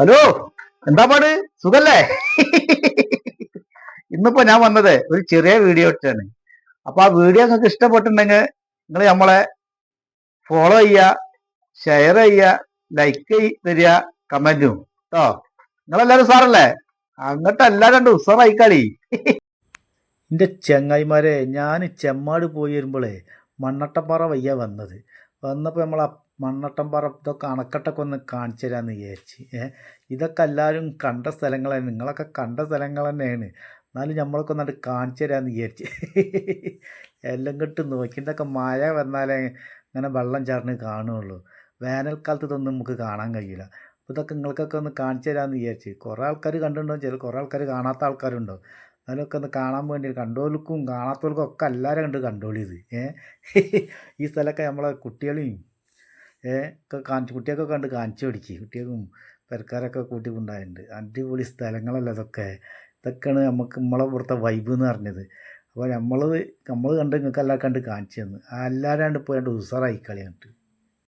Hello എന്താ പാട്? സുഖല്ലേ? ഇന്നിപ്പോ ഞാൻ വന്നത് ഒരു ചെറിയ വീഡിയോ ഇട്ടാണ്. അപ്പൊ ആ വീഡിയോ നിങ്ങൾക്ക് ഇഷ്ടപ്പെട്ടിട്ടുണ്ടെങ്കിൽ നിങ്ങൾ നമ്മളെ ഫോളോ ചെയ്യുക ഷെയർ ചെയ്യുക ലൈക്ക് തരിക കമന്റും കേട്ടോ നിങ്ങളെല്ലാരും സാറല്ലേ? അങ്ങോട്ട് എല്ലാരും ഉണ്ട് ഉസാറായി കളി എന്റെ ചെങ്ങായിമാരെ ഞാൻ ചെമ്മാട് പോയി വരുമ്പോഴേ മണ്ണട്ടപ്പാറ വയ്യ വന്നത്. വന്നപ്പോൾ നമ്മൾ മണ്ണട്ടം പറ ഇതൊക്കെ അണക്കെട്ടൊക്കെ ഒന്ന് കാണിച്ചു തരാമെന്ന് വിചാരിച്ച്. ഇതൊക്കെ എല്ലാവരും കണ്ട സ്ഥലങ്ങൾ തന്നെ നിങ്ങളൊക്കെ കണ്ട സ്ഥലങ്ങൾ തന്നെയാണ്. എന്നാലും നമ്മളൊക്കെ ഒന്ന് കാണിച്ചു തരാമെന്ന് വിചാരിച്ച്. എല്ലാം കിട്ട് നോക്കി. ഇതൊക്കെ മഴ വന്നാലേ ഇങ്ങനെ വെള്ളം ചേർന്ന് കാണുകയുള്ളൂ വേനൽക്കാലത്ത് ഇതൊന്നും നമുക്ക് കാണാൻ കഴിയില്ല. അപ്പോൾ ഇതൊക്കെ നിങ്ങൾക്കൊക്കെ ഒന്ന് കാണിച്ചു തരാമെന്ന് വിചാരിച്ച്. കുറേ ആൾക്കാർ കണ്ടിട്ടുണ്ടാവും ചില കുറേ ആൾക്കാർ കാണാത്ത ആൾക്കാരുണ്ടാവും അതിലൊക്കെ ഒന്ന് കാണാൻ വേണ്ടി കണ്ടോൽക്കും കാണാത്തവർക്കും ഒക്കെ എല്ലാവരും കണ്ട് കണ്ടോളിയത് ഏ? ഈ സ്ഥലമൊക്കെ നമ്മളെ കുട്ടികളെയും ഏ? ഒക്കെ കാണിച്ച് കുട്ടിയൊക്കെ കണ്ട് കാണിച്ചു പഠിക്കും കുട്ടികൾക്കും പെരക്കാരൊക്കെ കൂട്ടി കൊണ്ടായിട്ടുണ്ട് അടിപൊളി സ്ഥലങ്ങളല്ല ഇതൊക്കെ. ഇതൊക്കെയാണ് നമുക്ക് നമ്മളെ ഇവിടുത്തെ വൈബ് എന്ന് പറഞ്ഞത്. അപ്പോൾ നമ്മൾ നമ്മൾ കണ്ട് നിങ്ങൾക്ക് എല്ലാം കണ്ട് കാണിച്ചു തന്നു. എല്ലാവരും കണ്ട് പോയാണ്ട് ഉസാറായി കളി കണ്ടിട്ട്